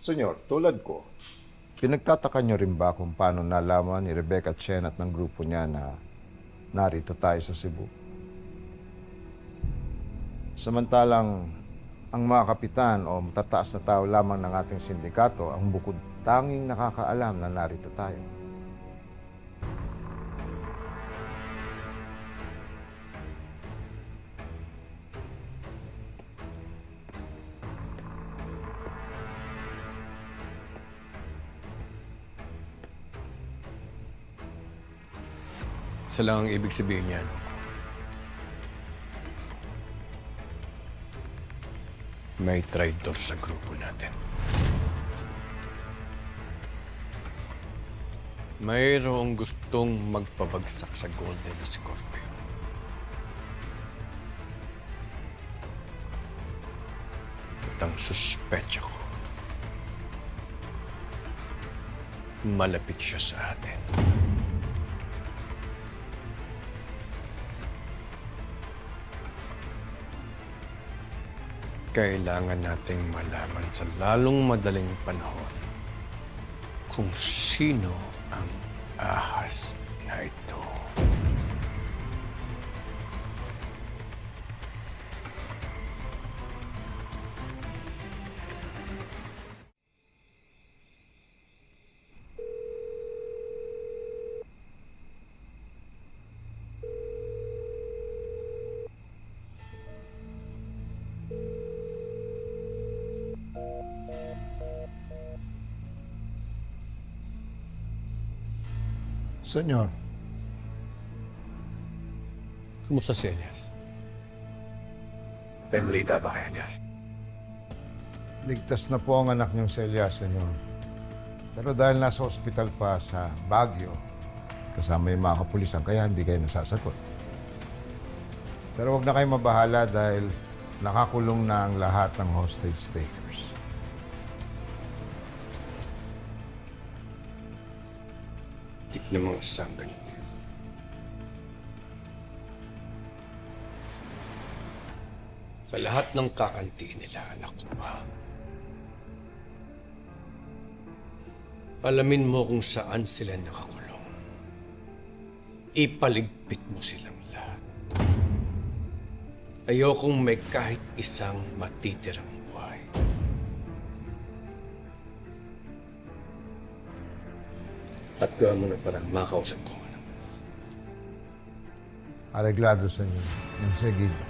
Senyor, tulad ko, pinagtataka niyo rin ba kung paano nalaman ni Rebecca Chen at ng grupo niya na narito tayo sa Cebu? Samantalang ang mga kapitan o matataas na tao lamang ng ating sindikato ang bukod tanging nakakaalam na narito tayo. Isa lang ang ibig sabihin niyan. May traitor sa grupo natin. Mayroong gustong magpabagsak sa Golden Scorpio. At ang suspecha ko, malapit siya sa atin. Kailangan nating malaman sa lalong madaling panahon kung sino ang ahas na ito. Senyor, Kumusta si Elias? May balita ba kay Elias? ligtas na po ang anak niyong si Elias, senyor. Pero dahil nasa ospital pa sa Baguio, kasama yung mga kapulisan, kaya hindi kayo nasasagot. Pero wag na kayo mabahala dahil nakakulong na ang lahat ng hostage takers. Di na mga sanggal. Sa lahat ng kakanti nila, anak ko pa. Alamin mo kung saan sila nakakulong. Ipaligpit mo silang lahat. Ayokong may kahit isang matitirang At gawin mo na parang makausap ko. Areglado, senyor. Enseguida.